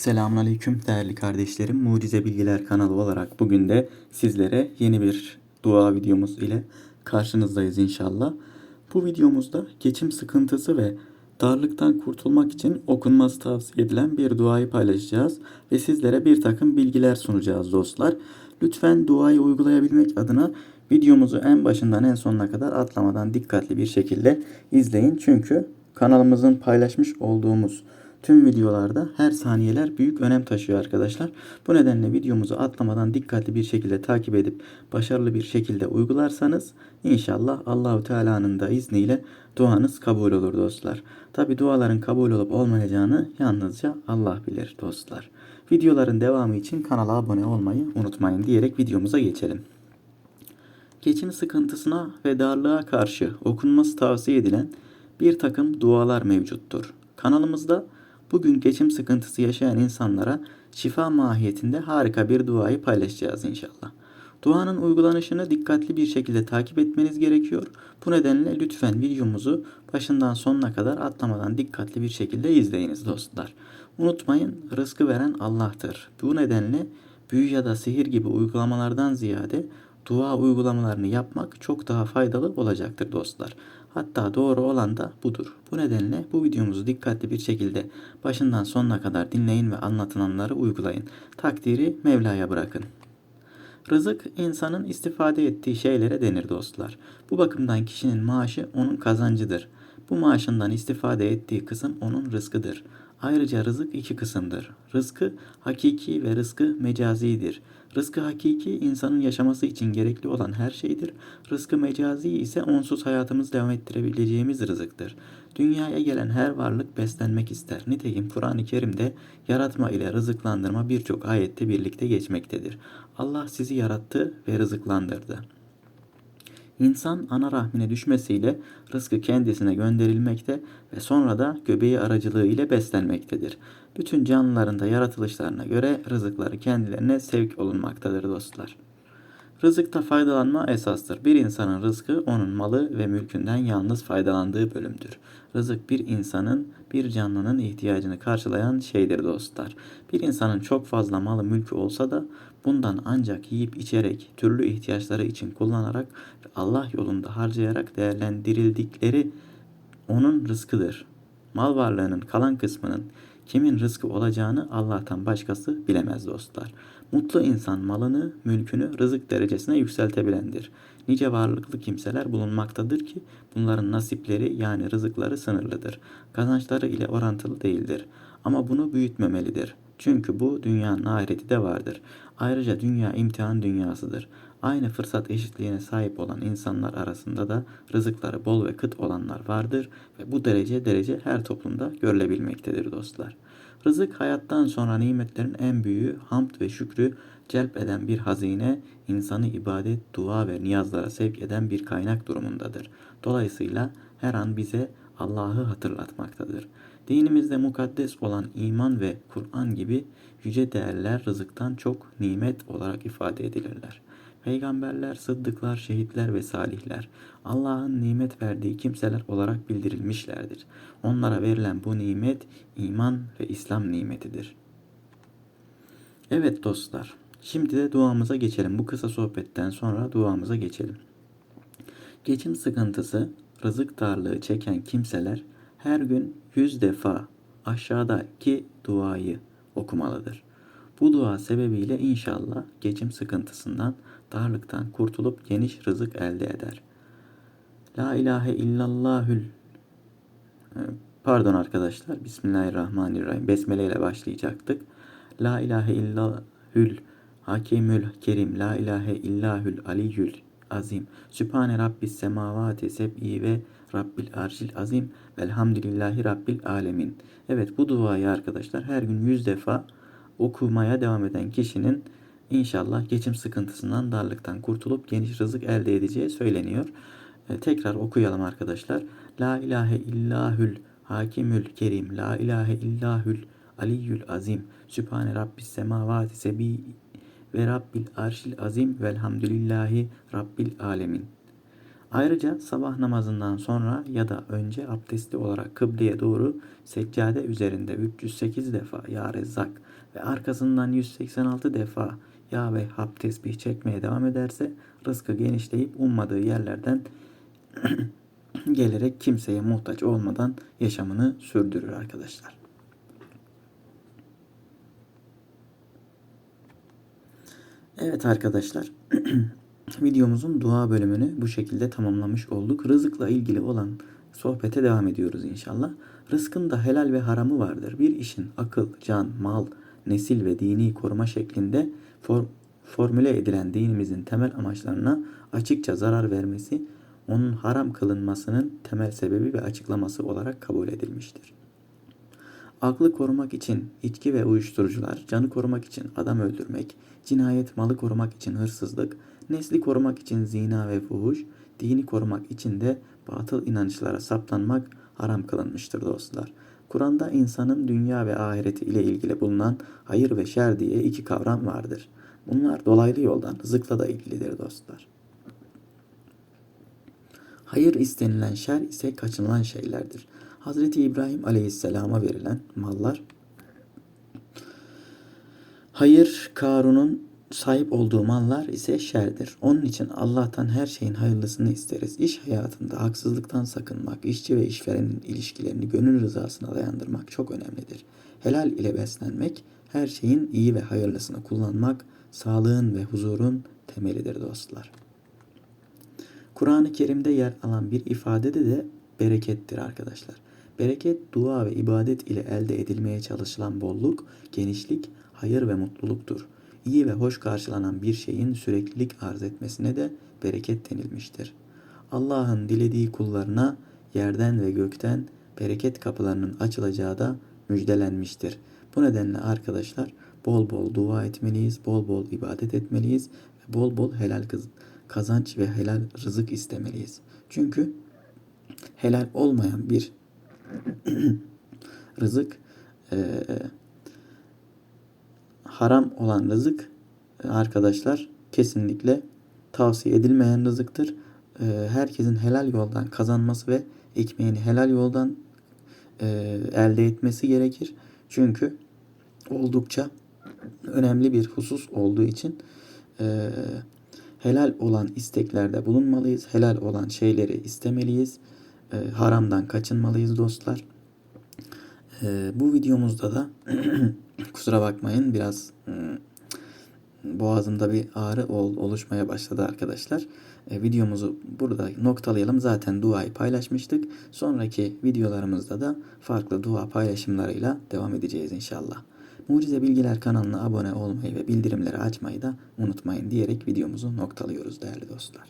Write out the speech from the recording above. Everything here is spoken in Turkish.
Selamünaleyküm değerli kardeşlerim. Mucize Bilgiler kanalı olarak bugün de sizlere yeni bir dua videomuz ile karşınızdayız inşallah. Bu videomuzda geçim sıkıntısı ve darlıktan kurtulmak için okunması tavsiye edilen bir duayı paylaşacağız ve sizlere bir takım bilgiler sunacağız dostlar. Lütfen duayı uygulayabilmek adına videomuzu en başından en sonuna kadar atlamadan dikkatli bir şekilde izleyin. Çünkü kanalımızın paylaşmış olduğumuz Tüm videolarda her saniyeler büyük önem taşıyor arkadaşlar. Bu nedenle videomuzu atlamadan dikkatli bir şekilde takip edip başarılı bir şekilde uygularsanız inşallah Allahu Teala'nın da izniyle duanız kabul olur dostlar. Tabi duaların kabul olup olmayacağını yalnızca Allah bilir dostlar. Videoların devamı için kanala abone olmayı unutmayın diyerek videomuza geçelim. Geçim sıkıntısına ve darlığa karşı okunması tavsiye edilen bir takım dualar mevcuttur. Kanalımızda Bugün geçim sıkıntısı yaşayan insanlara şifa mahiyetinde harika bir duayı paylaşacağız inşallah. Duanın uygulanışını dikkatli bir şekilde takip etmeniz gerekiyor. Bu nedenle lütfen videomuzu başından sonuna kadar atlamadan dikkatli bir şekilde izleyiniz dostlar. Unutmayın rızkı veren Allah'tır. Bu nedenle büyü ya da sihir gibi uygulamalardan ziyade dua uygulamalarını yapmak çok daha faydalı olacaktır dostlar. Hatta doğru olan da budur. Bu nedenle bu videomuzu dikkatli bir şekilde başından sonuna kadar dinleyin ve anlatılanları uygulayın. Takdiri Mevla'ya bırakın. Rızık insanın istifade ettiği şeylere denir dostlar. Bu bakımdan kişinin maaşı onun kazancıdır. Bu maaşından istifade ettiği kısım onun rızkıdır. Ayrıca rızık iki kısımdır. Rızkı hakiki ve rızkı mecazidir. Rızkı hakiki insanın yaşaması için gerekli olan her şeydir. Rızkı mecazi ise onsuz hayatımızı devam ettirebileceğimiz rızıktır. Dünyaya gelen her varlık beslenmek ister. Nitekim Kur'an-ı Kerim'de yaratma ile rızıklandırma birçok ayette birlikte geçmektedir. Allah sizi yarattı ve rızıklandırdı. İnsan ana rahmine düşmesiyle rızkı kendisine gönderilmekte ve sonra da göbeği aracılığı ile beslenmektedir. Bütün canlıların da yaratılışlarına göre rızıkları kendilerine sevk olunmaktadır dostlar. Rızıkta faydalanma esastır. Bir insanın rızkı onun malı ve mülkünden yalnız faydalandığı bölümdür. Rızık bir insanın, bir canlının ihtiyacını karşılayan şeydir dostlar. Bir insanın çok fazla malı mülkü olsa da bundan ancak yiyip içerek, türlü ihtiyaçları için kullanarak ve Allah yolunda harcayarak değerlendirildikleri onun rızkıdır. Mal varlığının kalan kısmının kimin rızkı olacağını Allah'tan başkası bilemez dostlar. Mutlu insan malını, mülkünü rızık derecesine yükseltebilendir. Nice varlıklı kimseler bulunmaktadır ki bunların nasipleri yani rızıkları sınırlıdır. Kazançları ile orantılı değildir. Ama bunu büyütmemelidir. Çünkü bu dünyanın ahireti de vardır. Ayrıca dünya imtihan dünyasıdır. Aynı fırsat eşitliğine sahip olan insanlar arasında da rızıkları bol ve kıt olanlar vardır ve bu derece derece her toplumda görülebilmektedir dostlar. Rızık hayattan sonra nimetlerin en büyüğü hamd ve şükrü celp eden bir hazine, insanı ibadet, dua ve niyazlara sevk eden bir kaynak durumundadır. Dolayısıyla her an bize Allah'ı hatırlatmaktadır. Dinimizde mukaddes olan iman ve Kur'an gibi yüce değerler rızıktan çok nimet olarak ifade edilirler. Peygamberler, sıddıklar, şehitler ve salihler Allah'ın nimet verdiği kimseler olarak bildirilmişlerdir. Onlara verilen bu nimet iman ve İslam nimetidir. Evet dostlar, şimdi de duamıza geçelim. Bu kısa sohbetten sonra duamıza geçelim. Geçim sıkıntısı, rızık darlığı çeken kimseler her gün yüz defa aşağıdaki duayı okumalıdır. Bu dua sebebiyle inşallah geçim sıkıntısından, darlıktan kurtulup geniş rızık elde eder. La ilahe illallahül Pardon arkadaşlar. Bismillahirrahmanirrahim. Besmele ile başlayacaktık. La ilahe illahül Hakimül Kerim. La ilahe illahül Aliyyül Azim. Sübhane Rabbis semavati seb'i ve Rabbil arşil azim. Velhamdülillahi Rabbil alemin. Evet bu duayı arkadaşlar her gün yüz defa okumaya devam eden kişinin inşallah geçim sıkıntısından, darlıktan kurtulup geniş rızık elde edeceği söyleniyor. E, tekrar okuyalım arkadaşlar. La ilahe illahül hakimül kerim. La ilahe illahül aliyyül azim. Sübhane rabbis semavati sebi ve rabbil arşil azim velhamdülillahi rabbil alemin. Ayrıca sabah namazından sonra ya da önce abdestli olarak kıbleye doğru seccade üzerinde 308 defa Ya Rezzak ve arkasından 186 defa Ya Vehhab tesbih çekmeye devam ederse rızkı genişleyip ummadığı yerlerden gelerek kimseye muhtaç olmadan yaşamını sürdürür arkadaşlar. Evet arkadaşlar videomuzun dua bölümünü bu şekilde tamamlamış olduk. Rızıkla ilgili olan sohbete devam ediyoruz inşallah. Rızkın da helal ve haramı vardır. Bir işin akıl, can, mal, nesil ve dini koruma şeklinde for, formüle edilen dinimizin temel amaçlarına açıkça zarar vermesi, onun haram kılınmasının temel sebebi ve açıklaması olarak kabul edilmiştir. Aklı korumak için içki ve uyuşturucular, canı korumak için adam öldürmek, cinayet, malı korumak için hırsızlık, nesli korumak için zina ve fuhuş, dini korumak için de batıl inançlara saplanmak haram kılınmıştır dostlar. Kur'an'da insanın dünya ve ahireti ile ilgili bulunan hayır ve şer diye iki kavram vardır. Bunlar dolaylı yoldan rızıkla da ilgilidir dostlar. Hayır istenilen şer ise kaçınılan şeylerdir. Hazreti İbrahim Aleyhisselam'a verilen mallar hayır Karun'un sahip olduğu mallar ise şerdir. Onun için Allah'tan her şeyin hayırlısını isteriz. İş hayatında haksızlıktan sakınmak, işçi ve işverenin ilişkilerini gönül rızasına dayandırmak çok önemlidir. Helal ile beslenmek, her şeyin iyi ve hayırlısını kullanmak, sağlığın ve huzurun temelidir dostlar. Kur'an-ı Kerim'de yer alan bir ifadede de berekettir arkadaşlar. Bereket dua ve ibadet ile elde edilmeye çalışılan bolluk, genişlik, hayır ve mutluluktur. İyi ve hoş karşılanan bir şeyin süreklilik arz etmesine de bereket denilmiştir. Allah'ın dilediği kullarına yerden ve gökten bereket kapılarının açılacağı da müjdelenmiştir. Bu nedenle arkadaşlar bol bol dua etmeliyiz, bol bol ibadet etmeliyiz ve bol bol helal kazanç ve helal rızık istemeliyiz. Çünkü helal olmayan bir rızık e, haram olan rızık e, arkadaşlar kesinlikle tavsiye edilmeyen rızıktır. E, herkesin helal yoldan kazanması ve ekmeğini helal yoldan e, elde etmesi gerekir. Çünkü oldukça önemli bir husus olduğu için helal olan isteklerde bulunmalıyız. Helal olan şeyleri istemeliyiz. Haramdan kaçınmalıyız dostlar. E, bu videomuzda da kusura bakmayın biraz e, boğazımda bir ağrı ol, oluşmaya başladı arkadaşlar. E, videomuzu burada noktalayalım. Zaten duayı paylaşmıştık. Sonraki videolarımızda da farklı dua paylaşımlarıyla devam edeceğiz inşallah. Mucize Bilgiler kanalına abone olmayı ve bildirimleri açmayı da unutmayın diyerek videomuzu noktalıyoruz değerli dostlar.